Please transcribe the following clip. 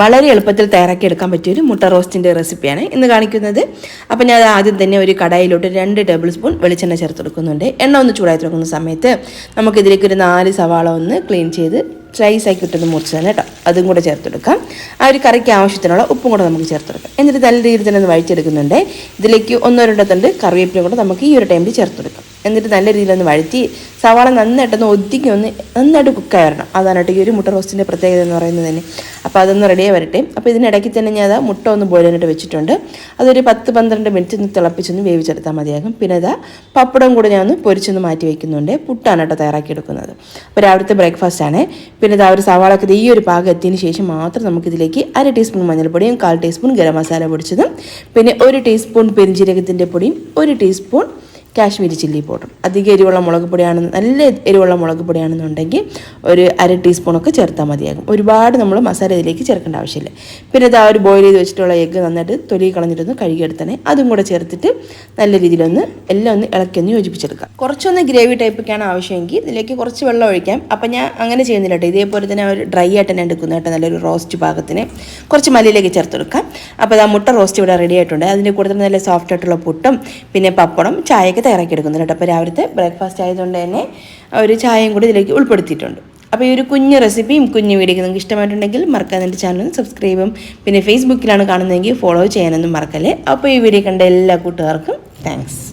വളരെ എളുപ്പത്തിൽ തയ്യാറാക്കി എടുക്കാൻ പറ്റിയ ഒരു മുട്ട റോസ്റ്റിന്റെ റെസിപ്പിയാണ് ഇന്ന് കാണിക്കുന്നത്. അപ്പം ഞാൻ ആദ്യം തന്നെ ഒരു കടായിലോട്ട് രണ്ട് ടേബിൾ സ്പൂൺ വെളിച്ചെണ്ണ ചേർത്ത് കൊടുക്കുന്നുണ്ട്. എണ്ണ ഒന്ന് ചൂടായി തുടങ്ങുന്ന സമയത്ത് നമുക്കിതിലേക്ക് ഒരു നാല് സവാള ഒന്ന് ക്ലീൻ ചെയ്ത് സ്ലൈസ് ആക്കി ഇട്ടൊന്ന് മുറിച്ചതാണ് കേട്ടോ. അതും കൂടെ ചേർത്തെടുക്കാം. ആ ഒരു കറിക്ക് ആവശ്യത്തിനുള്ള ഉപ്പും കൂടെ നമുക്ക് ചേർത്തെടുക്കാം. എന്നിട്ട് നല്ല രീതിയിൽ തന്നെ ഒന്ന് വഴിച്ചെടുക്കുന്നുണ്ട് ഇതിലേക്ക് ഒന്നോ രണ്ടോ തണ്ട് കറിവേപ്പിലും കൂടെ നമുക്ക് ഈ ഒരു ടൈമിൽ ചേർത്തെടുക്കാം. എന്നിട്ട് നല്ല രീതിയിൽ ഒന്ന് വഴറ്റി സവാള നന്നായിട്ടൊന്ന് ഒതുക്കി ഒന്ന് നന്നായിട്ട് കുക്കായി വരണം. അതാണ് ഈ ഒരു മുട്ട റോസ്റ്റിന്റെ പ്രത്യേകത എന്ന് പറയുന്നത് തന്നെ അപ്പോൾ അതൊന്ന് റെഡിയായി വരട്ടെ. അപ്പോൾ ഇതിനിടയ്ക്ക് തന്നെ ഞാൻ അത് മുട്ട ഒന്ന് ബോയിൽ ചെയ്തിട്ട് വെച്ചിട്ടുണ്ട്. അതൊരു പത്ത് പന്ത്രണ്ട് മിനിറ്റ് ഒന്ന് തിളപ്പിച്ചൊന്ന് വേവിച്ചെടുത്താൽ മതിയാകും. പിന്നെ ഇതാ പപ്പടം കൂടെ ഞാൻ ഒന്ന് പൊരിച്ചൊന്ന് മാറ്റി വയ്ക്കുന്നുണ്ട് പുട്ടാണ് കേട്ടോ തയ്യാറാക്കി എടുക്കുന്നത് അപ്പോൾ രാവിലത്തെ ബ്രേക്ക്ഫാസ്റ്റ് ആണ്. പിന്നെ ഇതാ ഒരു സവാളൊക്കെ ഈ ഒരു പാകം എത്തിയതിന് ശേഷം മാത്രം നമുക്കിതിലേക്ക് അര ടീസ്പൂൺ മഞ്ഞൾപ്പൊടിയും കാൽ ടീസ്പൂൺ ഗരം മസാല പൊടിച്ചതും പിന്നെ ഒരു ടീസ്പൂൺ പെരിഞ്ചീരകത്തിന്റെ പൊടിയും ഒരു ടീസ്പൂൺ കാശ്മീരി ചില്ലി പൗഡർ അധികം എരിവുള്ള മുളക് പൊടിയാണ് നല്ല എരിവുള്ള മുളക് പൊടിയാണെന്നുണ്ടെങ്കിൽ ഒരു അര ടീസ്പൂണൊക്കെ ചേർത്താൽ മതിയാകും. ഒരുപാട് നമ്മൾ മസാല ഇതിലേക്ക് ചേർക്കേണ്ട ആവശ്യമില്ല. പിന്നെ ഇത് ഒരു ബോയിൽ ചെയ്ത് വെച്ചിട്ടുള്ള എഗ്ഗ് നന്നായിട്ട് തൊലി കളഞ്ഞിട്ടൊന്ന് കഴുകിയെടുത്തണേ. അതും കൂടെ ചേർത്തിട്ട് നല്ല രീതിയിലൊന്ന് എല്ലാം ഒന്ന് ഇളക്കിയൊന്ന് യോജിപ്പിച്ചെടുക്കാം. കുറച്ചൊന്ന് ഗ്രേവി ടൈപ്പൊക്കെയാണ് ആവശ്യമെങ്കിൽ ഇതിലേക്ക് കുറച്ച് വെള്ളം ഒഴിക്കാം. അപ്പം ഞാൻ അങ്ങനെ ചെയ്യുന്നില്ല കേട്ടോ. ഇതേപോലെ തന്നെ ഒരു ഡ്രൈ ആയിട്ട് തന്നെ എടുക്കുന്ന കേട്ടോ. നല്ലൊരു റോസ്റ്റ് പാകത്തിന് കുറച്ച് മല്ലിയിലേക്ക് ചേർത്തെടുക്കാം. അപ്പോൾ ആ മുട്ട റോസ്റ്റ് ഇവിടെ റെഡി ആയിട്ടുണ്ട്. അതിന്റെ കൂടുതൽ നല്ല സോഫ്റ്റ് ആയിട്ടുള്ള പുട്ടും പിന്നെ പപ്പടം ചായയൊക്കെ തയ്യാറാക്കി എടുക്കുന്നുണ്ട് കേട്ടോ. അപ്പോൾ രാവിലത്തെ ബ്രേക്ക്ഫാസ്റ്റ് ആയതുകൊണ്ട് തന്നെ ഒരു ചായയും കൂടി ഇതിലേക്ക് ഉൾപ്പെടുത്തിയിട്ടുണ്ട്. അപ്പോൾ ഈ ഒരു കുഞ്ഞ് റെസിപ്പിയും കുഞ്ഞ് വീഡിയോ നിങ്ങൾക്ക് ഇഷ്ടമായിട്ടുണ്ടെങ്കിൽ മറക്കാതെ എന്റെ ചാനൽ സബ്സ്ക്രൈബും പിന്നെ ഫേസ്ബുക്കിലാണ് കാണുന്നതെങ്കിൽ ഫോളോ ചെയ്യാനൊന്നും മറക്കല്ലേ. അപ്പോൾ ഈ വീഡിയോ കണ്ട എല്ലാ കൂട്ടുകാർക്കും താങ്ക്സ്